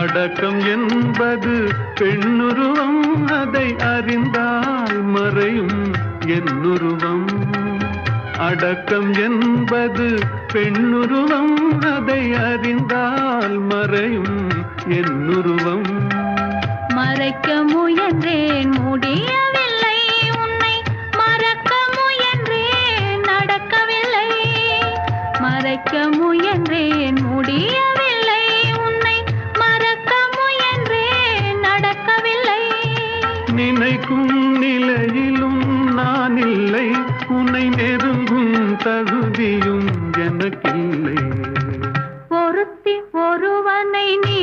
அடக்கம் என்பது பெண்ணுருவம். அதை அறிந்தால் மறையும் என்னுருவம். அடக்கம் என்பது பெண்ணுருவம். அதை அறிந்தால் மறையும் என்னுருவம். மறைக்க முயன்றேன் முடியவில்லை. உன்னை மறக்க முயன்றேன் நடக்கவில்லை. மறைக்க நினைக்கும் நிலையிலும் நான் இல்லை உன்னை நெருங்கும் தகுதியும் எனக்கில்லை. ஒருத்தி ஒருவனை நீ